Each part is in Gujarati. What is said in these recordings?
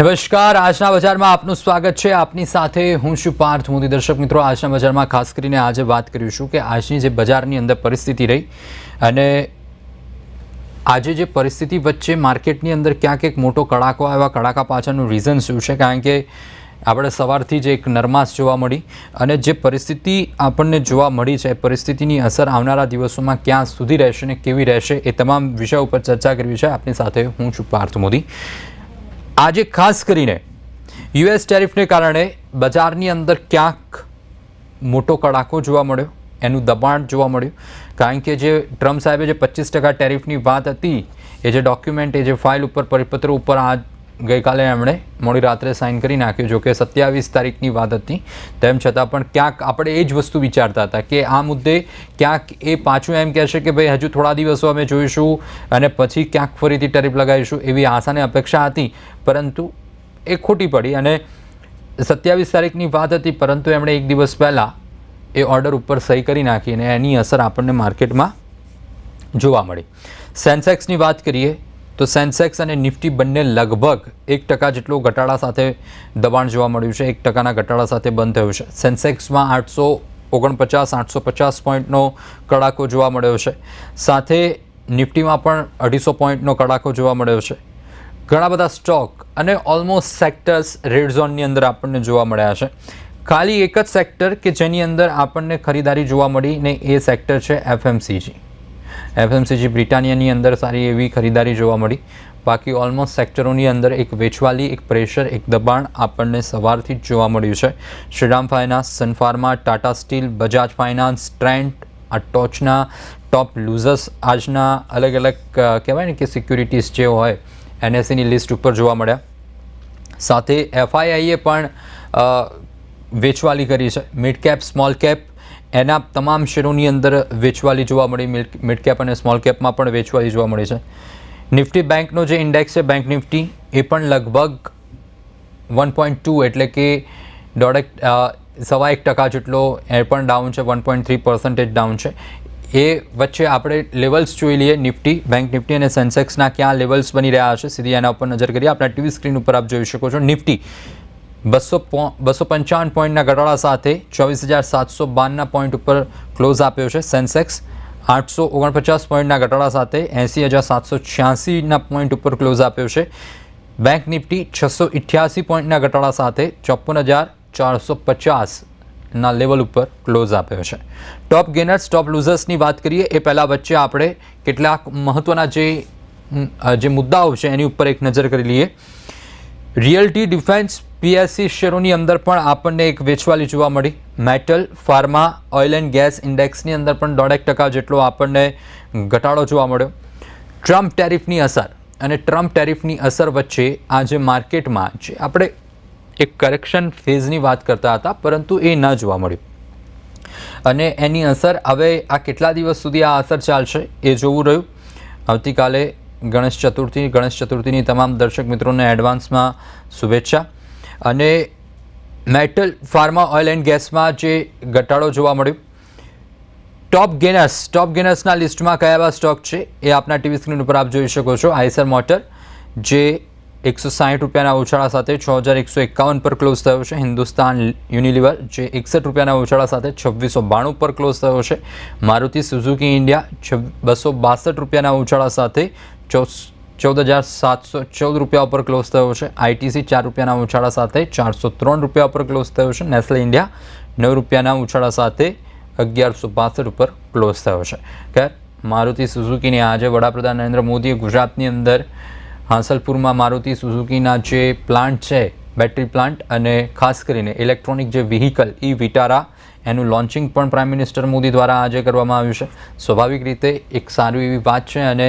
નમસ્કાર. આજના બજારમાં આપનું સ્વાગત છે. આપની સાથે હું છું પાર્થ. મોદી દર્શક મિત્રો, આજના બજારમાં ખાસ કરીને આજે વાત કરીશું કે આજની જે બજારની અંદર પરિસ્થિતિ રહી અને આજે જે પરિસ્થિતિ વચ્ચે માર્કેટની અંદર ક્યાંક એક મોટો કડાકો આવ્યા. કડાકા પાછળનું રીઝન શું છે? કારણ કે આપણે સવારથી જ એક નરમાશ જોવા મળી અને જે પરિસ્થિતિ આપણને જોવા મળી છે પરિસ્થિતિની અસર આવનારા દિવસોમાં ક્યાં સુધી રહેશે ને કેવી રહેશે, એ તમામ વિષય ઉપર ચર્ચા કરવી છે. આપની સાથે હું છું પાર્થ મોદી. આજે ખાસ કરીને યુએસ ટેરિફને કારણે બજારની અંદર ક્યાંક મોટો કડાકો જોવા મળ્યો, એનું દબાણ જોવા મળ્યું. કારણ કે જે ટ્રમ્પ સાહેબે જે પચીસ ટકા ટેરિફની વાત હતી, એ જે ડોક્યુમેન્ટ એ જે ફાઇલ ઉપર પરિપત્ર ઉપર આ ગઈકાલે એમણે મોડી રાત્રે સાઇન કરી નાખ્યું જો કે સત્યાવીસ તારીખની વાત હતી. તેમ છતાં પણ ક્યાંક આપણે એ જ વસ્તુ વિચારતા હતા કે આ મુદ્દે ક્યાંક એ પાછું એમ કહેશે કે ભાઈ, હજુ થોડા દિવસો અમે જોઈશું અને પછી ક્યાંક ફરીથી ટેરિફ લગાવીશું, એવી આશાને અપેક્ષા હતી. પરંતુ એ ખોટી પડી અને સત્યાવીસ તારીખની વાત હતી, પરંતુ એમણે એક દિવસ પહેલાં એ ઓર્ડર ઉપર સહી કરી નાખી અને એની અસર આપણને માર્કેટમાં જોવા મળી. સેન્સેક્સની વાત કરીએ તો સેન્સેક્સ અને નિફ્ટી બંને લગભગ એક ટકા જેટલો ઘટાડા સાથે દબાણ જોવા મળ્યું છે, એક ટકાના ઘટાડા સાથે બંધ થયું છે. સેન્સેક્સમાં આઠસો ઓગણપચાસ આઠસો પચાસ પોઈન્ટનો કડાકો જોવા મળ્યો છે. સાથે નિફ્ટીમાં પણ અઢીસો પોઈન્ટનો કડાકો જોવા મળ્યો છે. ઘણા બધા સ્ટોક અને ઓલમોસ્ટ સેક્ટર્સ રેડ ઝોનની અંદર આપણને જોવા મળ્યા છે. ખાલી એક જ સેક્ટર કે જેની અંદર આપણને ખરીદારી જોવા મળી ને એ સેક્ટર છે એફએમસીજી. એફએમસીજી બ્રિટાનિયાની અંદર સારી એવી ખરીદારી જોવા મળી. બાકી ઓલમોસ્ટ સેક્ટરોની અંદર એક વેચવાલી, એક પ્રેશર એક દબાણ આપણને સવારથી જ જોવા મળ્યું છે. Shriram Finance Sun Pharma Tata Steel Bajaj Finance trend આ ટોચના ટોપ લૂઝર્સ આજના અલગ અલગ કહેવાય ને કે સિક્યુરિટીઝ જે હોય એનએસસીની લિસ્ટ ઉપર જોવા મળ્યા. સાથે એફઆઈઆઈએ પણ વેચવાલી કરી છે. મિડ કેપ સ્મોલ કેપ એના તમામ શેરોની અંદર વેચવાલી જોવા મળી મિડ કેપ અને સ્મોલ કેપમાં પણ વેચવાલી જોવા મળી છે. નિફ્ટી બેંકનો જે ઇન્ડેક્સ છે, બેંક નિફ્ટી, એ પણ લગભગ વન પોઈન્ટ ટુ એટલે કે દોઢેક સવા એક ટકા જેટલો એ પણ ડાઉન છે, one point three percentage down છે. એ વચ્ચે આપણે લેવલ્સ જોઈ લઈએ, નિફ્ટી, બેંક નિફ્ટી અને સેન્સેક્સના ક્યાં લેવલ્સ બની રહ્યા છે, સીધી એના ઉપર નજર કરીએ. આપણા ટીવી સ્ક્રીન ઉપર આપ જોઈ શકો છો, નિફ્ટી બસો બસો પંચાવન પોઈન્ટના ઘટાડા સાથે ચોવીસ હજાર સાતસો બારના પોઈન્ટ ઉપર ક્લોઝ આપ્યો છે સેન્સેક્સ. આઠસો ઓગણપચાસ પોઈન્ટના ઘટાડા સાથે એંસી હજાર સાતસો છ્યાસીના પોઈન્ટ ઉપર ક્લોઝ આપ્યો છે. બેંક નિફ્ટી છસો ઇઠ્યાસી પોઈન્ટના ઘટાડા સાથે ચોપન હજાર ચારસો પચાસના લેવલ ઉપર ક્લોઝ આપ્યો છે. ટોપ ગેનર્સ, ટોપ લૂઝર્સની વાત કરીએ, એ પહેલાં વચ્ચે આપણે કેટલાક મહત્ત્વના જે જે મુદ્દાઓ છે એની ઉપર એક નજર કરી લઈએ. રિયલ્ટી ડિફેન્સ પીએસસી શેરોની અંદર પણ આપણને એક વેચવાલી જોવા મળી. Metal, pharma, oil and gas ઇન્ડેક્સની અંદર પણ દોઢેક ટકા જેટલો આપણને ઘટાડો જોવા મળ્યો. ટ્રમ્પ ટેરિફની અસર અને ટ્રમ્પ ટેરિફની અસર વચ્ચે આજે માર્કેટમાં જે આપણે એક કરેક્શન ફેઝની વાત કરતા હતા, પરંતુ એ ન જોવા મળ્યું. અને એની અસર હવે આ કેટલા દિવસ સુધી આ અસર ચાલશે એ જોવું રહ્યું. આવતીકાલે ગણેશ ચતુર્થી, ગણેશ ચતુર્થીની તમામ દર્શક મિત્રોને એડવાન્સમાં શુભેચ્છા. અને મેટલ ફાર્મા ઓઇલ એન્ડ ગેસમાં જે ઘટાડો જોવા મળ્યો. ટોપ ગેનર્સ, ટોપ ગેનર્સના લિસ્ટમાં કયા એવા સ્ટોક છે એ આપના ટીવી સ્ક્રીન ઉપર આપ જોઈ શકો છો. આઈસર મોટર, જે એકસો સાઠ રૂપિયાના ઉછાળા સાથે છ હજાર એકસો એકાવન પર ક્લોઝ થયો છે. હિન્દુસ્તાન યુનિલિવર, જે એકસઠ રૂપિયાના ઉછાળા સાથે છવ્વીસો બાણું પર ક્લોઝ થયો છે. મારુતિ સુઝુકી ઇન્ડિયા બસો બાસઠ રૂપિયાના ઉછાળા સાથે ચૌ ચૌદ હજાર સાતસો ચૌદ રૂપિયા ઉપર ક્લોઝ થયો છે. આઈટીસી ચાર રૂપિયાના ઉછાળા સાથે ચારસો ત્રણ રૂપિયા ઉપર ક્લોઝ થયો છે. નેસ્લે ઇન્ડિયા નવ રૂપિયાના ઉછાળા સાથે અગિયારસો બાસઠ ઉપર ક્લોઝ થયો છે. ખેર, મારુતિ સુઝુકીની આજે વડાપ્રધાન નરેન્દ્ર મોદીએ ગુજરાતની અંદર હાંસલપુરમાં મારુતિ સુઝુકીના જે પ્લાન્ટ છે બેટરી પ્લાન્ટ અને ખાસ કરીને ઇલેક્ટ્રોનિક જે વ્હીકલ ઈ વિટારા, એનું લોન્ચિંગ પણ પ્રાઇમ મિનિસ્ટર મોદી દ્વારા આજે કરવામાં આવ્યું છે. સ્વાભાવિક રીતે એક સારી એવી વાત છે અને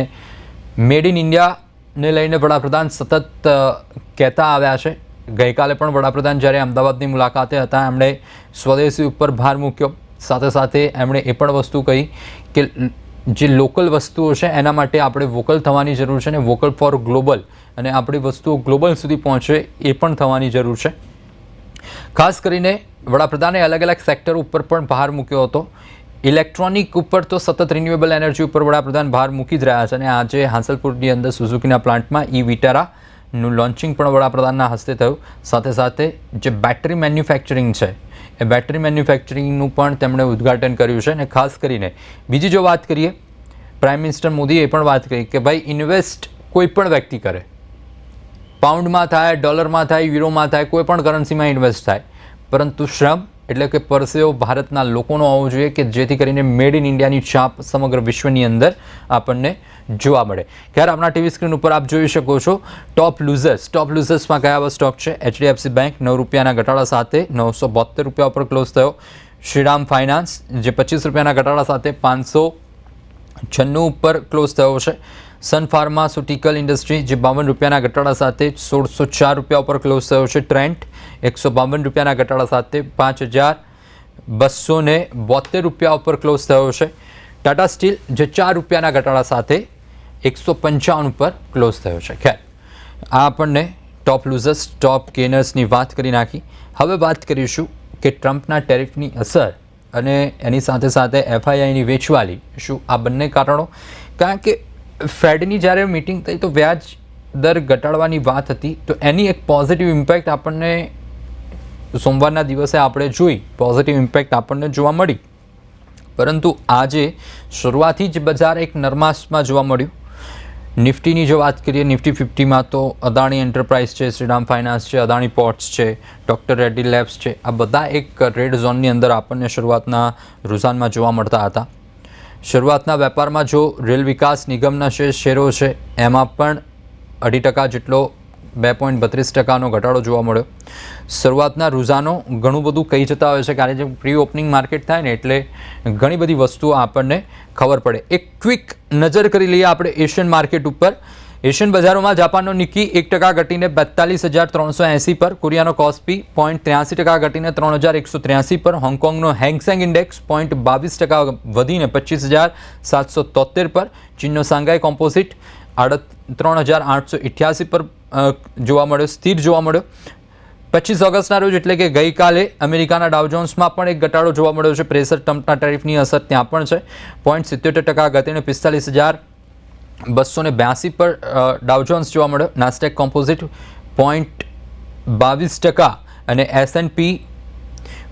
મેડ ઇન ઇન્ડિયાને લઈને વડાપ્રધાન સતત કહેતા આવ્યા છે. ગઈકાલે પણ વડાપ્રધાન જ્યારે અમદાવાદની મુલાકાતે હતા, એમણે સ્વદેશી ઉપર ભાર મૂક્યો. સાથે સાથે એમણે એ પણ વસ્તુ કહી કે જે લોકલ વસ્તુઓ છે, એના માટે આપણે વોકલ થવાની જરૂર છે અને વોકલ ફોર ગ્લોબલ અને આપણી વસ્તુઓ ગ્લોબલ સુધી પહોંચે એ પણ થવાની જરૂર છે. ખાસ કરીને વડાપ્રધાને અલગ અલગ સેક્ટર ઉપર પણ ભાર મૂક્યો હતો. ઇલેક્ટ્રોનિક ઉપર તો સતત રિન્યુએબલ એનર્જી ઉપર વડાપ્રધાન ભાર મૂકી જ રહ્યા છે અને આજે હાંસલપુરની અંદર સુઝુકીના પ્લાન્ટમાં ઈ વિટારાનું લોન્ચિંગ પણ વડાપ્રધાનના હસ્તે થયું. સાથે સાથે જે બેટરી મેન્યુફેક્ચરિંગ છે, એ બેટરી મેન્યુફેક્ચરિંગનું પણ તેમણે ઉદ્ઘાટન કર્યું છે અને ખાસ કરીને બીજી જો વાત કરીએ પ્રાઇમ મિનિસ્ટર મોદીએ પણ વાત કરી કે ભાઈ ઇન્વેસ્ટ કોઈ પણ વ્યક્તિ કરે. પાઉન્ડમાં થાય ડોલરમાં થાય યુરોમાં થાય, કોઈ પણ કરન્સીમાં ઇન્વેસ્ટ થાય. પરંતુ શ્રમ એટલે કે પરસેવો ભારતના લોકોનો હોવો જોઈએ કે જેથી કરીને મેડ ઇન ઇન્ડિયાની છાપ સમગ્ર વિશ્વની અંદર આપણને જોવા મળે. ક્યારે આપણા ટીવી સ્ક્રીન ઉપર આપ જોઈ શકો છો ટોપ લૂઝર્સ ટોપ લૂઝર્સમાં કયા સ્ટોક છે? એચડીએફસી બેંક નવ રૂપિયાના ઘટાડા સાથે નવસો બોતેર રૂપિયા ઉપર ક્લોઝ થયો. શ્રીરામ ફાઇનાન્સ જે પચીસ રૂપિયાના ઘટાડા સાથે પાંચસો છન્નું ઉપર ક્લોઝ થયો છે સન ફાર્માસ્યુટિકલ ઇન્ડસ્ટ્રી જે બાવન રૂપિયાના ઘટાડા સાથે સોળસો ચાર રૂપિયા ઉપર ક્લોઝ થયો છે. ટ્રેન્ટ એકસો બાવન રૂપિયાના ઘટાડા સાથે પાંચ હજાર બસો ને બોતેર રૂપિયા ઉપર ક્લોઝ થયો છે. ટાટા સ્ટીલ જે ચાર રૂપિયાના ઘટાડા સાથે એકસો પંચાવન ઉપર ક્લોઝ થયો છે. ખેર, આ આપણને ટોપ લૂઝર્સ ટોપ ગેનર્સની વાત કરી નાખી. હવે વાત કરીશું કે ટ્રમ્પના ટેરિફની અસર અને એની સાથે સાથે એફઆઈઆઈની વેચવાલી, શું આ બંને કારણો? કારણ કે ફેડની જ્યારે મિટિંગ થઈ તો વ્યાજ દર ઘટાડવાની વાત હતી, તો એની એક પોઝિટિવ ઇમ્પેક્ટ આપણને સોમવારના દિવસે આપણે જોઈ. પોઝિટિવ ઇમ્પેક્ટ આપણને જોવા મળી. પરંતુ આજે શરૂઆતથી જ બજાર એક નરમાશમાં જોવા મળ્યું. નિફ્ટીની જો વાત કરીએ, નિફ્ટી ફિફ્ટીમાં તો અદાણી એન્ટરપ્રાઇઝ છે, શ્રીરામ ફાઇનાન્સ છે, અદાણી પોર્ટ્સ છે, ડૉક્ટર રેડ્ડી લેબ્સ છે, આ બધા એક રેડ ઝોનની અંદર આપણને શરૂઆતના રૂઝાનમાં જોવા મળતા હતા. શરૂઆતના વેપારમાં જો રેલ વિકાસ નિગમના જે શેરો છે, એમાં પણ અઢી ટકા જેટલો, બે પોઈન્ટ બત્રીસ ટકાનો ઘટાડો જોવા મળ્યો. શરૂઆતના રૂઝાનો ઘણું બધું કહી જતા હોય છે કારણ કે પ્રી ઓપનિંગ માર્કેટ થાય ને, એટલે ઘણી બધી વસ્તુઓ આપણને ખબર પડે. એક ક્વિક નજર કરી લઈએ આપણે એશિયન માર્કેટ ઉપર. એશિયન બજારોમાં જાપાનનો નિકી એક ટકા ઘટીને બેતાલીસ હજાર ત્રણસો એંસી પર, કોરિયાનો કોસ્પી પોઈન્ટ ત્ર્યાસી ટકા ઘટીને ત્રણ હજાર એકસો ત્ર્યાસી પર, હોંગકોંગનો હેંગસેંગ ઇન્ડેક્સ પોઈન્ટ બાવીસ ટકા વધીને પચીસ હજાર સાતસો તોતેર પર, ચીનનો સાંઘાઈ કોમ્પોઝિટ આડત, ત્રણ હજાર આઠસો ઇઠ્યાસી પર જોવા મળ્યો, સ્થિર જોવા મળ્યો. પચીસ ઓગસ્ટના રોજ એટલે કે ગઈકાલે અમેરિકાના ડાવજોન્સમાં પણ એક ઘટાડો જોવા મળ્યો છે. પ્રેશર ટમ્પના ટેરિફની અસર ત્યાં પણ છે. પોઈન્ટ સિત્યોતેર ટકા ઘટીને પિસ્તાલીસ હજાર બસો ને બ્યાસી પર ડાવજોન્સ જોવા મળ્યો. નાસ્ટેક કોમ્પોઝિટ પોઈન્ટ બાવીસ ટકા અને એસ એન્ડ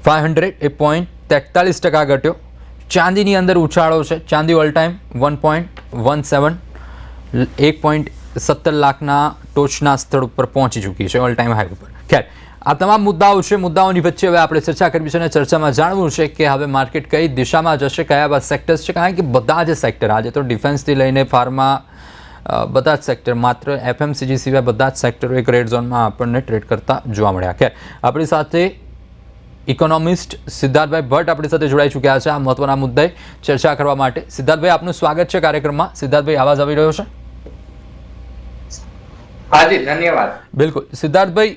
ફાઇવ હંડ્રેડ એ પોઈન્ટ તેતાલીસ ટકા ઘટ્યો. ચાંદીની અંદર ઉછાળો છે. ચાંદી all time one point one seven, એક પોઈન્ટ સત્તર લાખના ટોચના સ્થળ ઉપર પહોંચી ચૂકી છે. ઓલ ટાઈમ હાઈ ઉપર. ખેર આ તમામ મુદ્દાઓ છે મુદ્દાઓની વચ્ચે હવે આપણે ચર્ચા કરવી છે અને ચર્ચામાં જાણવું છે કે હવે માર્કેટ કઈ દિશામાં જશે કયા એવા સેક્ટર્સ છે કારણ કે બધા જ સેક્ટર આજે તો ડિફેન્સથી લઈને ફાર્મા બધા જ સેક્ટર માત્ર એફએમસીજી સિવાય બધા જ સેક્ટરો એક રેડ ઝોનમાં આપણને ટ્રેડ કરતા જોવા મળ્યા. કે આપણી સાથે ઇકોનોમિસ્ટ સિદ્ધાર્થભાઈ ભટ્ટ આપણી સાથે જોડાઈ ચૂક્યા છે આ મહત્વના મુદ્દે ચર્ચા કરવા માટે. સિદ્ધાર્થભાઈ આપનું સ્વાગત છે કાર્યક્રમમાં. સિદ્ધાર્થભાઈ આવાજ આવી રહ્યો છે? હાજી ધન્યવાદ. બિલકુલ. સિદ્ધાર્થભાઈ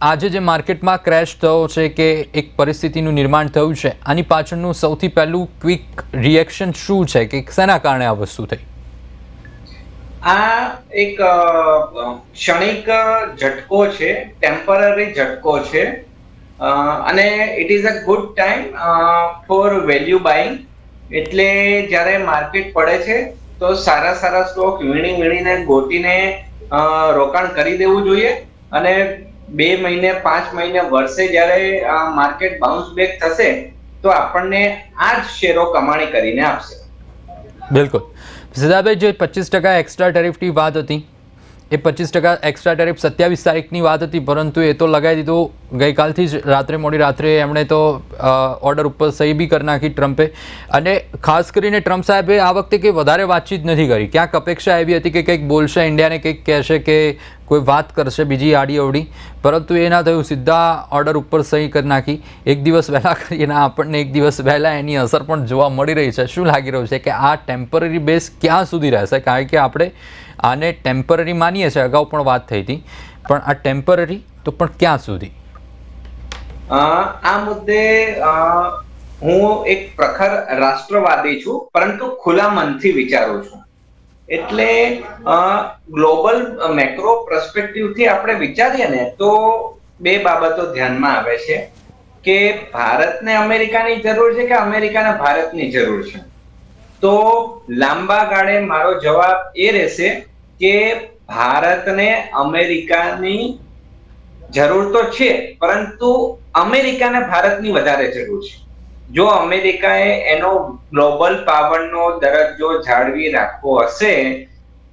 આજે જે માર્કેટમાં ક્રેશ થયો છે કે એક પરિસ્થિતિનું નિર્માણ થયું છે, આની પાછળનું સૌથી પહેલું ક્વિક રિએક્શન શું છે કે શેના કારણે આ વસ્તુ થઈ? આ એક ક્ષણિક ઝટકો છે ટેમ્પરરી ઝટકો છે અને it is a good time for value buying એટલે જ્યારે માર્કેટ પડે છે, તો સારા સારા સ્ટોક વીણી વીણીને ગોતીને રોકાણ કરી દેવું જોઈએ અને બે મહિને, પાંચ મહિને વર્ષે જ્યારે આ માર્કેટ બાઉન્સ બેક થશે, તો આપણને આ જ શેરો કમાણી કરીને આપશે. બિલકુલ. સિદ્ધાભાઈ જે પચીસ ટકા એક્સ્ટ્રા ટેરિફની વાત હતી એ પચીસ ટકા એક્સ્ટ્રા ટેરિફ સત્યાવીસ તારીખની વાત હતી, પરંતુ એ તો લગાવી દીધું. ગઈકાલથી જ રાત્રે, મોડી રાત્રે એમણે તો ઓર્ડર ઉપર સહી બી કરી નાખી ટ્રમ્પે. અને ખાસ કરીને ટ્રમ્પ સાહેબે આ વખતે કંઈ વધારે વાતચીત નથી કરી. ક્યાંક અપેક્ષા એવી હતી કે કંઈક બોલશે, ઇન્ડિયાને કંઈક કહેશે કે કોઈ વાત કરશે બીજી આડી અવડી. પરંતુ એ ના થયું. સીધા ઓર્ડર ઉપર સહી કરી નાખી. એક દિવસ વહેલા કરીને આપણને એક દિવસ વહેલા એની અસર પણ જોવા મળી રહી છે. શું લાગી રહ્યું છે કે આ ટેમ્પરરી બેઝ ક્યાં સુધી રહેશે? કારણ કે આપણે આને ટેમ્પરરી માનીએ છીએ, અગાઉ પણ વાત થઈ હતી. પણ આ ટેમ્પરરી તો પણ ક્યાં સુધી? આ મુદ્દે હું એક પ્રખર રાષ્ટ્રવાદી છું, પરંતુ ખુલ્લા મનથી વિચારું છું. એટલે ગ્લોબલ મેક્રો થી આપણે વિચારીએ ને, તો બે બાબતો ધ્યાનમાં આવે છે કે ભારતને અમેરિકાની જરૂર છે કે અમેરિકાને ભારતની જરૂર છે? તો લાંબા ગાળે મારો જવાબ એ રહેશે કે ભારતને અમેરિકાની જરૂર તો છે, પરંતુ અમેરિકાને ભારતની વધારે જરૂર છે. જો અમેરિકાએ એનો ગ્લોબલ પાવરનો દરજ્જો જાળવી રાખવો હશે,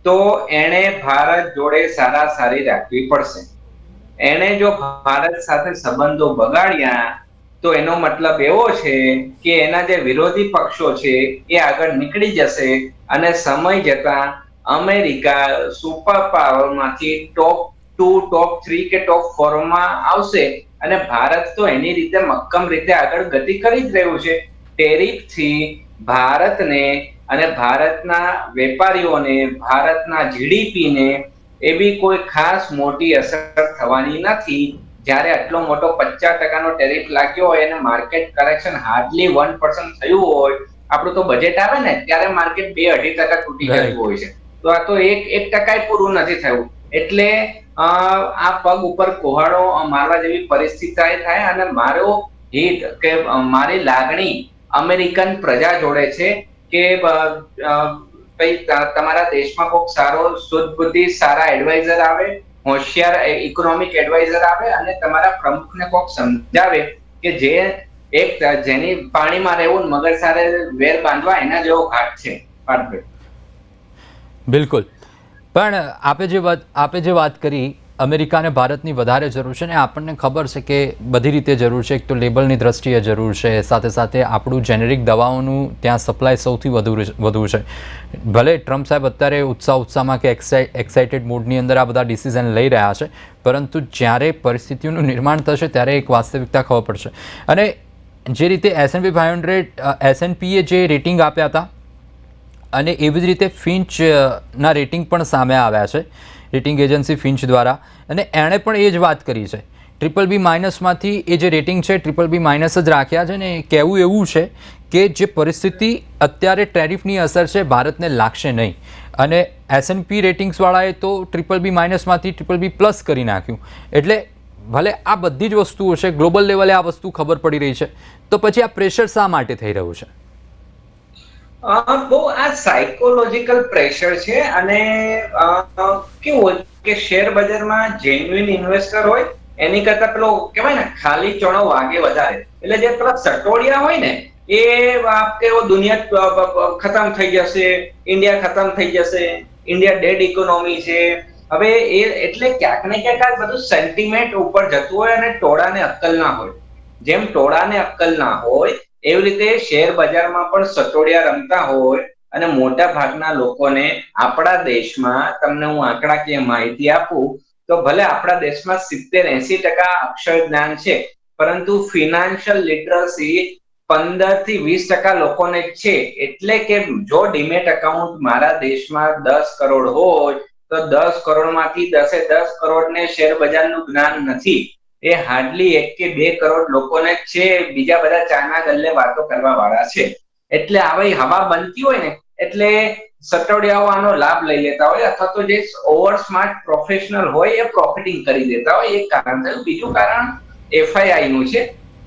તો એણે ભારત જોડે સારા સારી રાખવી પડશે. એણે જો ભારત સાથે સંબંધો બગાડ્યા તો એનો મતલબ એવો છે કે એના જે વિરોધી પક્ષો છે એ આગળ નીકળી જશે અને સમય જતા અમેરિકા સુપર પાવરમાંથી ટોપ ટુ ટોપ થ્રી કે ટોપ ફોરમાં આવશે અને ભારત તો એની રીતે મક્કમ રીતે આગળ ગતિ કરી જ રહ્યું છે. ટેરિફથી ભારતને અને ભારતના વેપારીઓને, ભારતના જીડીપીને એવી કોઈ ખાસ મોટી અસર થવાની નથી. જ્યારે આટલો મોટો પચાસ ટકાનો ટેરિફ લાગ્યો હોય અને market correction hardly one percent થયું હોય આપણું તો બજેટ આવે ને ત્યારે માર્કેટ બે અઢી ટકા તૂટી ગયું જતું હોય છે. તો આ તો એક એક ટકા પૂરું નથી થયું. એટલે આ પગ ઉપર કોહાડો મારવા જેવી પરિસ્થિતિ થાય અને મારો હિત કે મારી લાગણી અમેરિકન પ્રજા જોડે છે કે ભાઈ તમારા દેશમાં કોઈક સારો શુદ્ધ બુદ્ધિ સારા એડવાઇઝર આવે હોશિયાર ઇકોનોમિક એડવાઇઝર આવે અને તમારા પ્રમુખને કોક સમજાવે કે જે એક જેની પાણીમાં રહેવું મગર સારે વેર બાંધવા એના જેવો ઘાટ છે. પાર્થભાઈ. બિલકુલ. પણ આપે જે વાત આપે જે વાત કરી અમેરિકાને ભારતની વધારે જરૂર છે ને આપણને ખબર છે કે બધી રીતે જરૂર છે. એક તો લેબલની દ્રષ્ટિએ જરૂર છે, સાથે સાથે આપણું જેનેરિક દવાઓનું ત્યાં સપ્લાય સૌથી વધુ વધુ છે. ભલે ટ્રમ્પ સાહેબ અત્યારે ઉત્સાહ ઉત્સાહમાં કે એક્સાઇટેડ મૂડની અંદર આ બધા ડિસિઝન લઈ રહ્યા છે, પરંતુ જ્યારે પરિસ્થિતિઓનું નિર્માણ થશે ત્યારે એક વાસ્તવિકતા ખબર પડશે. અને જે રીતે એસએનપી ફાઇવ હંડ્રેડ એસએનપીએ જે રેટિંગ આપ્યા હતા, અને એવી જ રીતે ફિન્ચના રેટિંગ પણ સામે આવ્યા છે. રેટિંગ એજન્સી ફિન્ચ દ્વારા અને એણે પણ એ જ વાત કરી છે. ટ્રિપલ બી માઇનસમાંથી એ જે રેટિંગ છે, ટ્રિપલ બી માઇનસ જ રાખ્યા છે ને કહેવું એવું છે કે જે પરિસ્થિતિ અત્યારે ટેરિફની અસર છે, ભારતને લાગશે નહીં. અને એસએનપી રેટિંગ્સવાળાએ તો ટ્રિપલ બી માઇનસમાંથી ટ્રિપલ બી પ્લસ કરી નાખ્યું. એટલે ભલે આ બધી જ વસ્તુઓ છે, ગ્લોબલ લેવલે આ વસ્તુ ખબર પડી રહી છે, તો પછી આ પ્રેશર શા માટે થઈ રહ્યું છે? બહુ આ સાયકોલોજીકલ પ્રેશર છે અને કેવું હોય કે શેર બજારમાં જેન્યુઇન ઇન્વેસ્ટર હોય, એની કરતા પેલો કહેવાય ને, ખાલી ચણો વાગે વધારે. એટલે જે પેલા સટોડિયા હોય ને, એ કેવો દુનિયા ખતમ થઈ જશે, ઇન્ડિયા ખતમ થઈ જશે, ઇન્ડિયા ડેડ ઇકોનોમી છે. હવે એ એટલે ક્યાંક ને ક્યાંક આ બધું સેન્ટિમેન્ટ ઉપર જતું હોય અને ટોળાને અક્કલ ના હોય. જેમ ટોળાને અક્કલ ના હોય એવી રીતે શેર બજારમાં પણ સટોડિયા રમતા હોય અને મોટા ભાગના લોકોને આપણા દેશમાં તમને હું આંકડાકીય માહિતી આપું, તો ભલે આપણા દેશમાં સિત્તેર એસી ટકા અક્ષર જ્ઞાન છે, પરંતુ ફિનાન્શિયલ લિટરસી પંદરથી વીસ ટકા લોકોને છે. એટલે કે જો ડીમેટ અકાઉન્ટ મારા દેશમાં દસ કરોડ હોય, તો દસ કરોડમાંથી દસે દસ કરોડને શેર બજારનું જ્ઞાન નથી. એ હાર્ડલી એક કે બે કરોડ લોકોને છે, બીજા બધા ચાના ગલ્લે વાતો કરવા વાળા છે. એટલે આવી હવા બનતી હોય ને, એટલે સટોડિયાઓ આનો લાભ લઈ લેતા હોય, અથવા તો જે ઓવર સ્માર્ટ પ્રોફેશનલ હોય, એ પ્રોફિટિંગ કરી દેતા હોય. એક કારણ થયું. બીજું કારણ એફઆઈઆઈ નું છે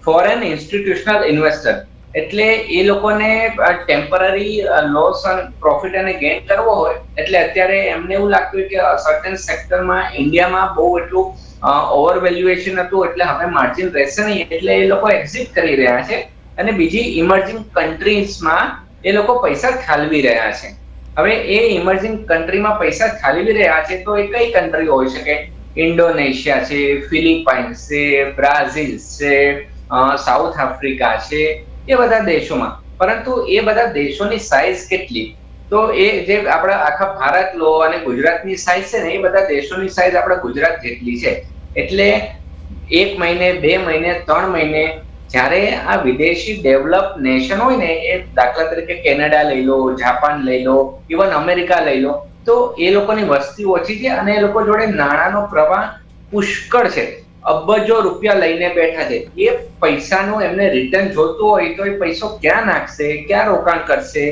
ફોરેન ઇન્સ્ટિટ્યુશનલ ઇન્વેસ્ટર એટલે એ લોકોને ટેમ્પરરી લોસ અને પ્રોફિટ અને ગેઇન કરવો હોય, એટલે અત્યારે એમને એવું લાગતું કે સર્ટન સેક્ટરમાં ઇન્ડિયામાં બહુ એટલું ઓવર વેલ્યુએશન હતું એટલે હવે માર્જિન રહેશે નહીં. એટલે એ લોકો એક્ઝિટ કરી રહ્યા છે અને બીજી ઇમર્જિંગ કન્ટ્રીઝમાં એ લોકો પૈસા ઠાલવી રહ્યા છે. હવે એ ઇમર્જિંગ કન્ટ્રીમાં પૈસા ઠાલવી રહ્યા છે તો એ કઈ કન્ટ્રી હોઈ શકે? ઇન્ડોનેશિયા છે, ફિલિપાઇન્સ છે, બ્રાઝિલ છે સાઉથ આફ્રિકા છે, એ બધા દેશોમાં. પરંતુ એ બધા દેશોની સાઇઝ કેટલી? તો એ જે આપણા આખા ભારત લો અને ગુજરાતની સાઈઝ છે ને, એ બધા દેશોની સાઈઝ આપણા ગુજરાત જેટલી છે. એટલે એક મહિને, બે મહિને, ત્રણ મહિને જ્યારે આ વિદેશી ડેવલપ નેશન હોય ને, એ દાખલા તરીકે કેનેડા લઈ લો, જાપાન લઈ લો ઇવન અમેરિકા લઈ લો, તો એ લોકોની વસ્તી ઓછી છે અને એ લોકો જોડે નાણાંનો પ્રવાહ પુષ્કળ છે. અબજો રૂપિયા લઈને બેઠા છે. એ પૈસાનું એમને રિટર્ન જોતું હોય તો એ પૈસો ક્યાં નાખશે, ક્યાં રોકાણ કરશે?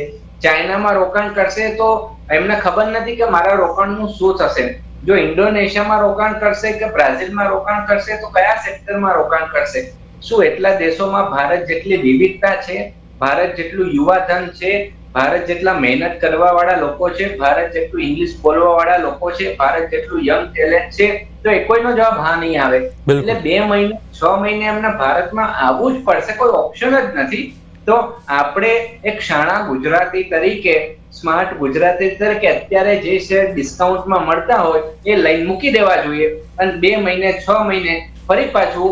ચાઇનામાં રોકાણ કરશે તો એમને ખબર નથી કે મારા રોકાણનું શું થશે. જો ઇન્ડોનેશિયામાં રોકાણ કરશે કે બ્રાઝિલમાં રોકાણ કરશે તો કયા સેક્ટરમાં રોકાણ કરશે? શું એટલા દેશોમાં ભારત જેટલી વિવિધતા છે? ભારત જેટલું યુવાધન છે? ભારત જેટલા મહેનત કરવા વાળા લોકો છે? ભારત જેટલું ઇંગ્લિશ બોલવા વાળા લોકો છે? ભારત જેટલું યંગ ટેલેન્ટ છે? તો એ કોઈનો જવાબ હા નહીં આવે. એટલે બે મહિને છ મહિને એમને ભારતમાં આવવું જ પડશે. કોઈ ઓપ્શન જ નથી. તો આપણે એક શાણા ગુજરાતી તરીકે સ્માર્ટ ગુજરાતી તરીકે અત્યારે જે શેર ડિસ્કાઉન્ટમાં મળતા હોય એ લઈને મૂકી દેવા જોઈએ. અને બે મહિને છ મહિને ફરી પાછું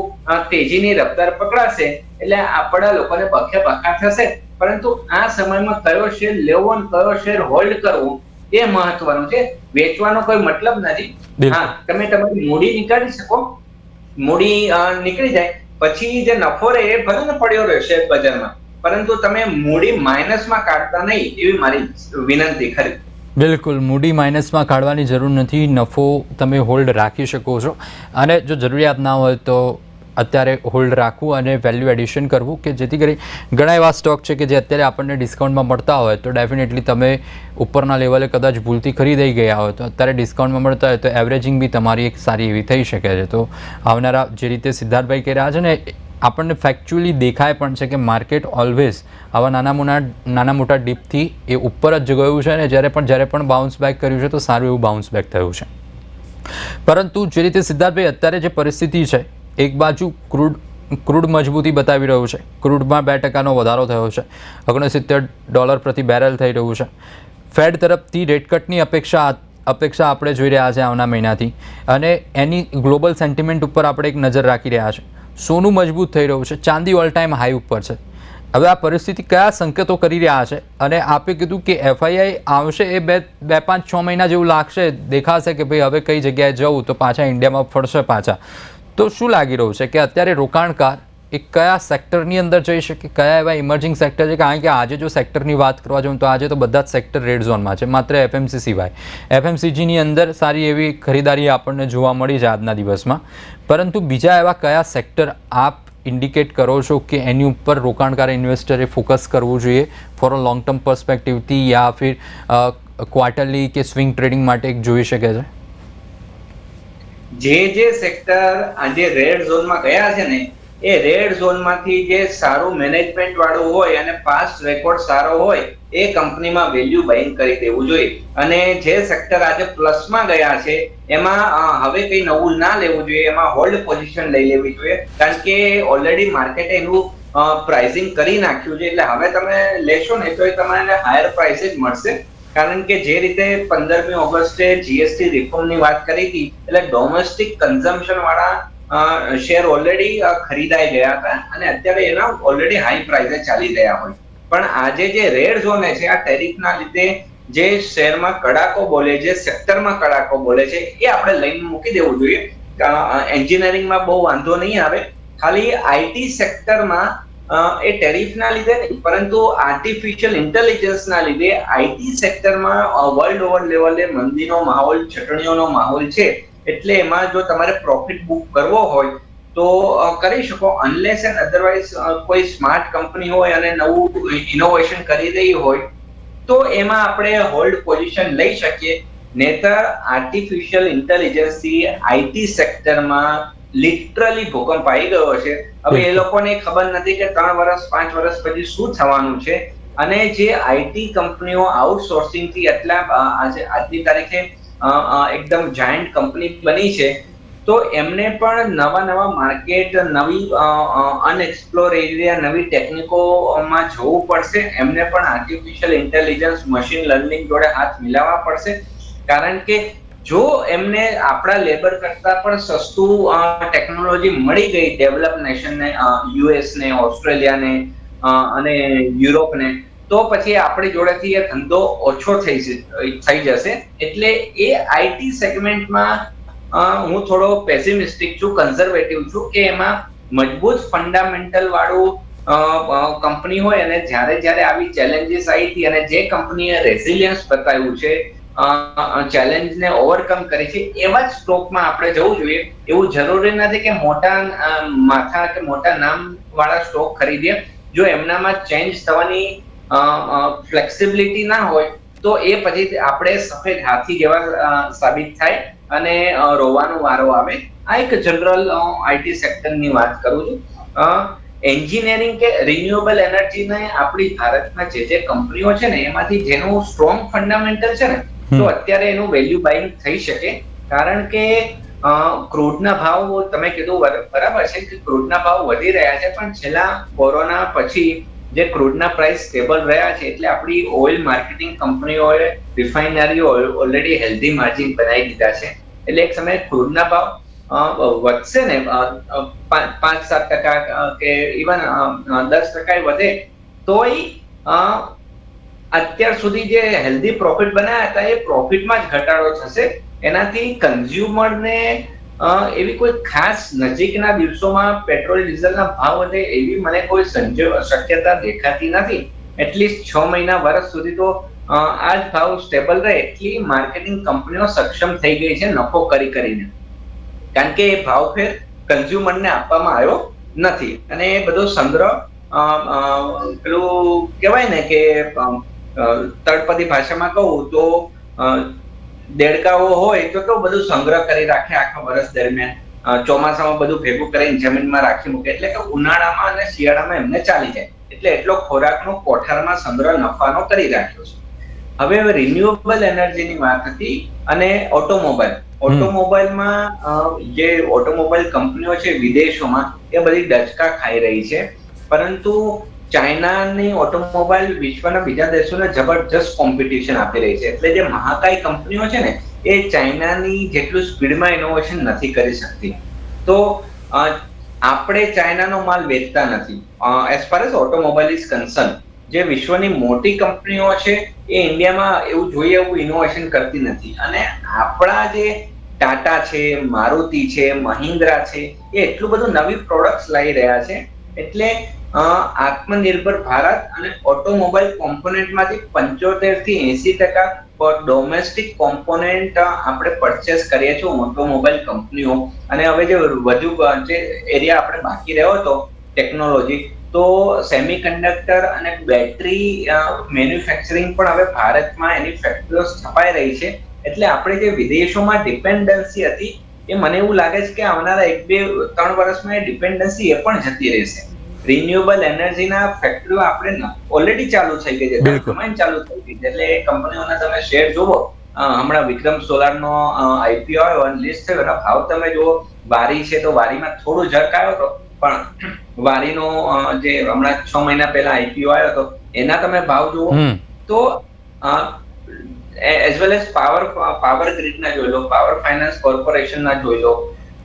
તેજીની રફતાર પકડાશે. એટલે આપણા લોકોને પખે પખા થશે. પરંતુ આ સમયમાં કયો શેર લેવો અને કયો શેર હોલ્ડ કરવો એ મહત્વનું છે. વેચવાનો કોઈ મતલબ નથી. હા તમે તમારી મૂડી નીકાળી શકો. મૂડી નીકળી જાય. પછી જે નફો રહે એ ભલે પડ્યો રહે શેર બજારમાં. પરંતુ તમે મૂડી માઇનસમાં કાઢતા નહીં એવી મારી વિનંતી ખરી. બિલકુલ, મૂડી માઇનસમાં કાઢવાની જરૂર નથી. નફો તમે હોલ્ડ રાખી શકો છો. અને જો જરૂરિયાત ના હોય તો અત્યારે હોલ્ડ રાખવું અને વેલ્યુ એડિશન કરવું કે જેથી કરી ઘણા એવા સ્ટોક છે કે જે અત્યારે આપણને ડિસ્કાઉન્ટમાં મળતા હોય તો ડેફિનેટલી તમે ઉપરના લેવલે કદાચ ભૂલથી ખરીદાઈ ગયા હોય તો અત્યારે ડિસ્કાઉન્ટમાં મળતા હોય તો એવરેજિંગ બી તમારી એક સારી એવી થઈ શકે છે. તો આવનારા જે રીતે સિદ્ધાર્થભાઈ કહી રહ્યા છે ને આપણને ફેક્ચ્યુઅલી દેખાય પણ છે કે માર્કેટ ઓલવેઝ આવા નાના મોટા નાના મોટા ડીપથી એ ઉપર જ ગયું છે અને જ્યારે પણ જ્યારે પણ બાઉન્સ બેક કર્યું છે તો સારું એવું બાઉન્સ બેક થયું છે. પરંતુ જે રીતે સિદ્ધાર્થભાઈ, અત્યારે જે પરિસ્થિતિ છે, એક બાજુ ક્રૂડ ક્રૂડ મજબૂતી બતાવી રહ્યું છે, ક્રૂડમાં બે ટકાનો વધારો થયો છે, ઓગણસિત્તેર ડોલર પ્રતિ બેરલ થઈ રહ્યું છે. ફેડ તરફથી રેટ કટની અપેક્ષા અપેક્ષા આપણે જોઈ રહ્યા છે આવના મહિનાથી અને એની ગ્લોબલ સેન્ટિમેન્ટ ઉપર આપણે એક નજર રાખી રહ્યા છે. સોનું મજબૂત થઈ રહ્યું છે, ચાંદી ઓલ ટાઈમ હાઈ ઉપર છે. હવે આ પરિસ્થિતિ કયા સંકેતો કરી રહ્યા છે? અને આપે કીધું કે એફઆઈઆઈ આવશે એ બે બે પાંચ છ મહિના જેવું લાગશે, દેખાશે કે ભાઈ હવે કઈ જગ્યાએ જવું તો પાછા ઇન્ડિયામાં ફરશે પાછા. તો શું લાગી રહ્યું છે કે અત્યારે રોકાણકાર એ કયા સેક્ટરની અંદર જઈ શકે, કયા એવા ઇમર્જિંગ સેક્ટર છે? કારણ કે આજે જો સેક્ટરની વાત કરવા જાઉં તો આજે તો બધા જ સેક્ટર રેડ ઝોનમાં છે, માત્ર એફએમસી સિવાય. એફએમસીજીની અંદર સારી એવી ખરીદારી આપણને જોવા મળી છે આજના દિવસમાં. પરંતુ બીજા એવા કયા સેક્ટર આપ ઇન્ડિકેટ કરો છો કે એની ઉપર રોકાણકાર ઇન્વેસ્ટરે ફોકસ કરવું જોઈએ ફોર અ લોંગ ટર્મ પર્સપેક્ટિવથી યા ફિર ક્વાર્ટરલી કે સ્વિંગ ટ્રેડિંગ માટે એક જોઈ શકે છે? જે જે સેક્ટર આજે રેડ ઝોનમાં ગયા છે ને એ રેડ ઝોનમાંથી જે સારું મેનેજમેન્ટ વાળું હોય અને પાસ્ટ રેકોર્ડ સારો હોય, એ કંપનીમાં વેલ્યુ બાઇંગ કરી દેવું જોઈએ. અને જે સેક્ટર આજે પ્લસમાં ગયા છે, એમાં હવે કઈ નવું ના લેવું જોઈએ, એમાં હોલ્ડ પોઝિશન લઈ લેવી જોઈએ. કારણ કે ઓલરેડી માર્કેટે એનું પ્રાઇસિંગ કરી નાખ્યું છે, એટલે હવે તમે લેશો ને તો એ તમને હાયર પ્રાઇસે જ મળશે. કારણ કે જે રીતે પંદરમી ઓગસ્ટે જીએસટી રિફોર્મની વાત કરી હતી, એટલે ડોમેસ્ટિક કન્ઝમ્પશન વાળા શેર ઓલરેડી ખરીદાઈ ગયા હતા અને અત્યારે એના ઓલરેડી હાઈ પ્રાઇસે ચાલી રહ્યા હોય. પણ આજે જે રેડ ઝોન છે, આ ટેરિફના લીધે જે શેરમાં કડાકો બોલે છે સેક્ટરમાં કડાકો બોલે છે, એ આપણે લઈને મૂકી દેવું જોઈએ. એન્જિનિયરિંગમાં બહુ વાંધો નહીં આવે. ખાલી આઈટી સેક્ટરમાં એ ટેરિફના લીધે નહીં, પરંતુ આર્ટિફિશિયલ ઇન્ટેલિજન્સના લીધે આઈટી સેક્ટરમાં વર્લ્ડ ઓવર લેવલે મંદીનો માહોલ, ચટણીઓનો માહોલ છે. એટલે એમાં જો તમારે પ્રોફિટ બુક કરવો હોય તો કરી શકો. અનલેસ એન્ડ અધરવાઇઝ કોઈ સ્માર્ટ કંપની હોય અને નવું ઇનોવેશન કરી રહી હોય તો એમાં આપણે હોલ્ડ પોઝિશન લઈ શકીએ. નેતર આર્ટિફિશિયલ ઇન્ટેલિજન્સથી આઈટી સેક્ટરમાં લિટરલી ભૂકંપ આવી ગયો છે હવે એ લોકોને ખબર નથી કે ત્રણ વર્ષ પાંચ વર્ષ પછી શું થવાનું છે. અને જે આઈટી કંપનીઓ આઉટસોર્સિંગથી એટલા આજે આજની તારીખે એકદમ જાયન્ટ કંપની બની છે. તો એમને પણ નવા નવા માર્કેટ નવી અનએક્સપ્લોર એરિયા નવી ટેકનિકોમાં જવું પડશે. એમને પણ આર્ટિફિશિયલ ઇન્ટેલિજન્સ મશીન લર્નિંગ જોડે હાથ મિલાવવા પડશે. કારણ કે જો એમને આપણા લેબર કરતા પણ સસ્તું ટેકનોલોજી મળી ગઈ ડેવલપ નેશનને યુએસ ને ઓસ્ટ્રેલિયાને અને યુરોપને તો પછી આપણી જોડેથી એ ધંધો ઓછો થઈ થઈ જશે. એટલે એ આઈટી સેગમેન્ટમાં હું થોડો પેસિમિસ્ટિક છું કન્ઝર્વેટિવ છું કે એમાં મજબૂત ફંડામેન્ટલ વાળું કંપની હોય અને જ્યારે જ્યારે આવી ચેલેન્જીસ આવી હતી અને જે કંપનીએ રેઝિલિયન્સ બતાવ્યું છે ચેલેન્જને ઓવરકમ કરી છે, એવા જ સ્ટોકમાં આપણે જવું જોઈએ. એવું જરૂરી નથી કે મોટા માથા કે મોટા નામ વાળા સ્ટોક ખરીદીએ. જો એમનામાં ચેન્જ થવાની ફ્લેક્સિબિલિટી ના હોય તો એ પછી આપણે સફેદ હાથી જેવા સાબિત થાય અને રોવાનો વારો આવે. આ એક જનરલ આઈટી સેક્ટરની વાત કરું છું. અ, એન્જિનિયરિંગ કે રિન્યુએબલ એનર્જીને આપણી ભારતમાં જે જે કંપનીઓ છે ને એમાંથી જેનું સ્ટ્રોંગ ફંડામેન્ટલ છે ને તો અત્યારે એનું વેલ્યુ બાઇંગ થઈ શકે. કારણ કે ક્રૂડના ભાવ તમે કીધું બરાબર છે કે ક્રૂડના ભાવ વધી રહ્યા છે પણ છેલ્લા કોરોના પછી જે ક્રૂડના પ્રાઇસ સ્ટેબલ રહ્યા છે, એટલે આપણી ઓઇલ માર્કેટિંગ કંપનીઓએ રિફાઇનરીઓ ઓલરેડી હેલ્ધી માર્જિન બનાવી દીધા છે. એટલે એક સમયે ક્રૂડના ભાવ વધશે ને પાંચ સાત ટકા કે ઇવન દસ ટકા વધે, તોય અત્યાર સુધી જે હેલ્ધી પ્રોફિટ બનાવ્યા હતા, એ પ્રોફિટમાં જ ઘટાડો થશે. એનાથી કન્ઝ્યુમરને એવી કોઈ ખાસ નજીકના દિવસોમાં પેટ્રોલ ડીઝલના ભાવ વધે એવી મને કોઈ શક્યતા દેખાતી નથી. એટલીસ્ટ છ મહિના વર્ષ સુધી તો આ જ ભાવ સ્ટેબલ રહે એટલી માર્કેટિંગ કંપનીઓ સક્ષમ થઈ ગઈ છે નફો કરી કરીને. કારણ કે એ ભાવ ફેર કન્ઝ્યુમરને આપવામાં આવ્યો નથી. અને એ બધો સંગ્રહ પેલું કહેવાય ને કે તળપદી ભાષામાં કહું તો દેડકાઓ હોય તો કેવું બધું સંગ્રહ કરી રાખે આખા વર્ષ દરમિયાન. ચોમાસામાં બધું ભેગું કરીને જમીનમાં રાખી મૂકે. એટલે કે ઉનાળામાં અને શિયાળામાં એમને ચાલી જાય. એટલે એટલો ખોરાકનો કોઠારમાં સંગ્રહ નફાનો કરી રાખ્યો છે. હવે હવે રિન્યુએબલ એનર્જીની વાત હતી અને ઓટોમોબાઈલ ઓટોમોબાઈલમાં જે ઓટોમોબાઈલ કંપનીઓ છે વિદેશોમાં એ બધી ડચકા ખાઈ રહી છે. પરંતુ ચાઇનાની ઓટોમોબાઈલ વિશ્વના બીજા દેશોને જબરજસ્ત કોમ્પિટિશન આપી રહી છે. એટલે જે મહાકાય કંપનીઓ છે ને, એ ચાઇનાની જેટલું સ્પીડમાં ઇનોવેશન નથી કરી શકતી. તો આપણે ચાઇનાનો માલ વેચતા નથી. As far as automobile is concern જે વિશ્વની મોટી કંપનીઓ છે, એ ઇન્ડિયામાં એવું જોઈએ એવું ઇનોવેશન કરતી નથી. અને આપણા જે ટાટા છે, મારુતિ છે, મહિન્દ્રા છે, એ એટલું બધું નવી પ્રોડક્ટ્સ લાવી રહ્યા છે. એટલે આત્મનિર્ભર ભારત અને ઓટોમોબાઈલ કોમ્પોનેન્ટમાંથી પંચોતેરથી એસી ટકા ડોમેસ્ટિક કોમ્પોનેન્ટ આપણે પરચેસ કરીએ છીએ ઓટોમોબાઈલ કંપનીઓ. અને હવે જે વધુ જે એરિયા આપણે બાકી રહ્યો હતો ટેકનોલોજી, તો સેમી કન્ડક્ટર અને બેટરી મેન્યુફેક્ચરિંગ પણ હવે ભારતમાં એની ફેક્ટરીઓ સ્થપાઈ રહી છે. એટલે આપણે જે વિદેશોમાં ડિપેન્ડન્સી હતી, એ મને એવું લાગે છે કે આવનારા એક બે, ત્રણ વર્ષમાં એ ડિપેન્ડન્સી એ પણ જતી રહેશે. રિન્યુએબલ એનર્જીના ફેક્ટરીઓ આપણે ઓલરેડી ચાલુ થઈ ગઈ છે. ચાલુ થઈ ગઈ છે. એટલે કંપનીઓના તમે શેર જોવો હમણાં વિક્રમ સોલારનો આઈપીઓ આવ્યો અને લિસ્ટ થયો. એના ભાવ તમે જુઓ વારી છે તો વારીમાં થોડો જર્ક આવ્યો હતો પણ વારીનો જે હમણાં છ મહિના પહેલા આઈપીઓ આવ્યો હતો એના તમે ભાવ જુઓ તો as well as power power ગ્રીડના જોઈ લો પાવર ફાઇનાન્સ કોર્પોરેશનના જોઈ લો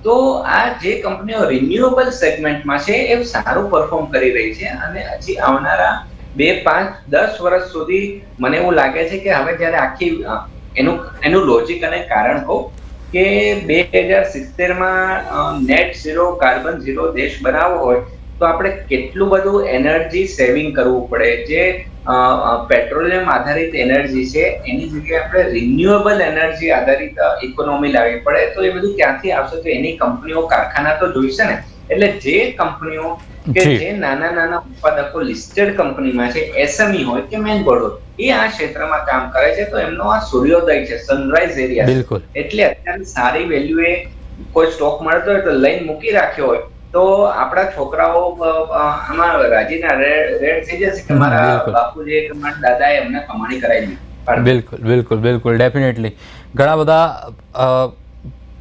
તો આ જે કંપનીઓ રિન્યુએબલ સેગમેન્ટમાં છે, એ સારું પરફોર્મ કરી રહી છે અને હજી આવનારા બે, પાંચ, દસ વર્ષ સુધી મને એવું લાગે છે કે હવે જ્યારે આખી એનું એનું લોજિક અને કારણ કહું કે બે હજાર સિત્તેરમાં નેટ ઝીરો કાર્બન ઝીરો દેશ બનાવવો હોય, તો આપણે કેટલું બધું એનર્જી સેવિંગ કરવું પડે? જે પેટ્રોલિયમ આધારિત એનર્જી છે એની જગ્યાએ આપણે રિન્યુએબલ એનર્જી આધારિત ઇકોનોમી લાવવી પડે તો એ બધું ક્યાંથી આવશે? તો એની કંપનીઓ કારખાના તો જોઈશે ને? એટલે જે કંપનીઓ કે જે. નાના નાના ઉત્પાદકો લિસ્ટેડ કંપનીમાં છે એસએમઈ હોય કે મેન બોર્ડ હોય એ આ ક્ષેત્રમાં કામ કરે છે તો એમનો આ સૂર્યોદય છે સનરાઈઝ એરિયા એટલે અત્યારે સારી વેલ્યુએ કોઈ સ્ટોક મળતો હોય તો લઈને મૂકી રાખ્યો હોય તો આપણા છોકરાઓ આમાં રાજીના રેડ થઈ જશે કે મારા. બાપુજી કે મારા દાદાએ એમને કમાણી કરાવી દીધી? બિલકુલ બિલકુલ બિલકુલ ડેફિનેટલી. ઘણા બધા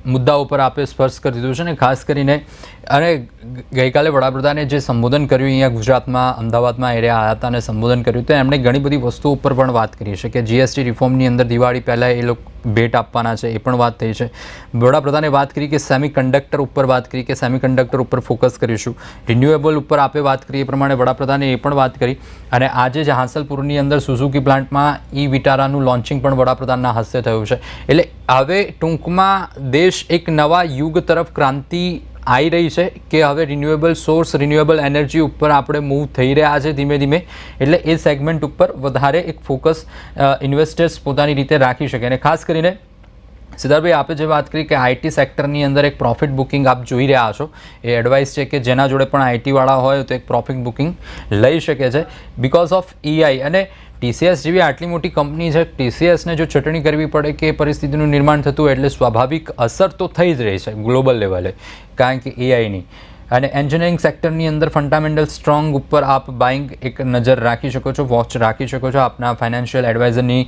મુદ્દા મુદ્દાઓ પર આપે સ્પર્શ કરી દીધું છે ને ખાસ કરીને અને ગઈકાલે વડાપ્રધાને જે સંબોધન કર્યું અહીંયા ગુજરાતમાં અમદાવાદમાં એરિયા આવ્યા હતા અને સંબોધન કર્યું તો એમણે ઘણી બધી વસ્તુઓ ઉપર પણ વાત કરી છે કે જીએસટી રિફોર્મની અંદર દિવાળી પહેલાં એ લોકો ભેટ આપવાના છે, એ પણ વાત થઈ છે. વડાપ્રધાને વાત કરી કે સેમી કન્ડક્ટર ઉપર વાત કરી કે સેમી કન્ડક્ટર ઉપર ફોકસ કરીશું. રિન્યુએબલ ઉપર આપે વાત કરી, એ પ્રમાણે વડાપ્રધાને એ પણ વાત કરી. અને આજે જ હાંસલપુરની અંદર સુઝુકી પ્લાન્ટમાં ઈ વિટારાનું લોન્ચિંગ પણ વડાપ્રધાનના હસ્તે થયું છે. એટલે હવે ટૂંકમાં દેશ એક નવા યુગ તરફ ક્રાંતિ આવી રહી છે કે હવે રિન્યુએબલ સોર્સ રિન્યુએબલ એનર્જી ઉપર આપણે મૂવ થઈ રહ્યા છે ધીમે ધીમે. એટલે એ સેગમેન્ટ ઉપર વધારે એક ફોકસ ઇન્વેસ્ટર્સ પોતાની રીતે રાખી શકે. અને ખાસ કરીને સિદ્ધાર્થભાઈ, આપે જે વાત કરી કે આઈટી સેક્ટરની અંદર એક પ્રોફિટ બુકિંગ આપ જોઈ રહ્યા છો, એ એડવાઇસ છે કે જેના જોડે પણ આઈટીવાળા હોય તો એક પ્રોફિટ બુકિંગ લઈ શકે છે. બિકોઝ ઓફ ઈઆઈ અને ટીસીએસ જેવી આટલી મોટી કંપની છે ટીસીએસને જો ચટણી કરવી પડે કે પરિસ્થિતિનું નિર્માણ થતું એટલે સ્વાભાવિક અસર તો થઈ જ રહી છે ગ્લોબલ લેવલે કારણ કે એઆઈની અને એન્જિનિયરિંગ સેક્ટરની અંદર ફંડામેન્ટલ સ્ટ્રોંગ ઉપર આપ બાઇંગ એક નજર રાખી શકો છો વોચ રાખી શકો છો, આપના ફાઇનાન્શિયલ એડવાઇઝરની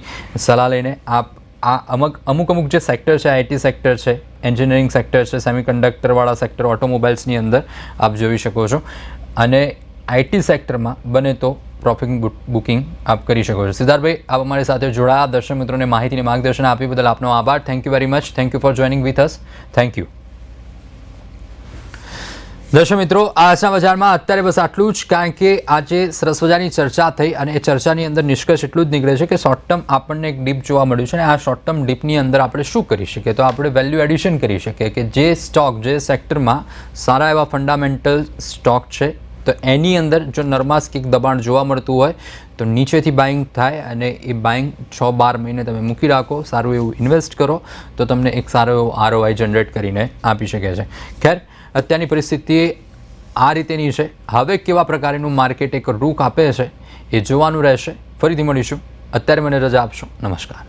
સલાહ લઈને આપ આ અમુક અમુક અમુક જે સેક્ટર છે આઈટી સેક્ટર છે એન્જિનિયરિંગ સેક્ટર છે સેમિકન્ડક્ટરવાળા સેક્ટર ઓટોમોબાઈલ્સની અંદર આપ જોઈ શકો છો. અને આઈટી સેક્ટરમાં બને તો પ્રોફિટ બુકિંગ આપ કરી શકો છો. સિદ્ધાર્થભાઈ, આપ અમારી સાથે જોડાયા. દર્શક મિત્રોને માહિતીને માર્ગદર્શન આપી બદલ આપનો આભાર. Thank you very much thank you for joining with us thank you દર્શક મિત્રો આજના બજારમાં અત્યારે બસ આટલું જ, કારણ કે આજે સરસ મજાની ચર્ચા થઈ અને એ ચર્ચાની અંદર નિષ્કર્ષ એટલું જ નીકળે છે કે શોર્ટ ટર્મ આપણને એક ડીપ જોવા મળ્યું છે અને આ શોર્ટ ટર્મ ડીપની અંદર આપણે શું કરી શકીએ? તો આપણે વેલ્યુ એડિશન કરી શકીએ કે જે સ્ટોક જે સેક્ટરમાં સારા એવા ફંડામેન્ટલ સ્ટોક છે, તો એની અંદર જો નરમાસ્કિક દબાણ જોવા મળતું હોય, તો નીચેથી બાઇંગ થાય અને એ બાઇંગ છ બાર મહિને તમે મૂકી રાખો, સારું એવું ઇન્વેસ્ટ કરો, તો તમને એક સારો એવો આરઓઆઈ જનરેટ કરીને આપી શકે છે. ખેર અત્યારની પરિસ્થિતિ આ રીતેની છે. હવે કેવા પ્રકારનું માર્કેટ એક રૂખ આપે છે એ જોવાનું રહેશે. ફરીથી મળીશું. અત્યારે મને રજા આપશો. નમસ્કાર.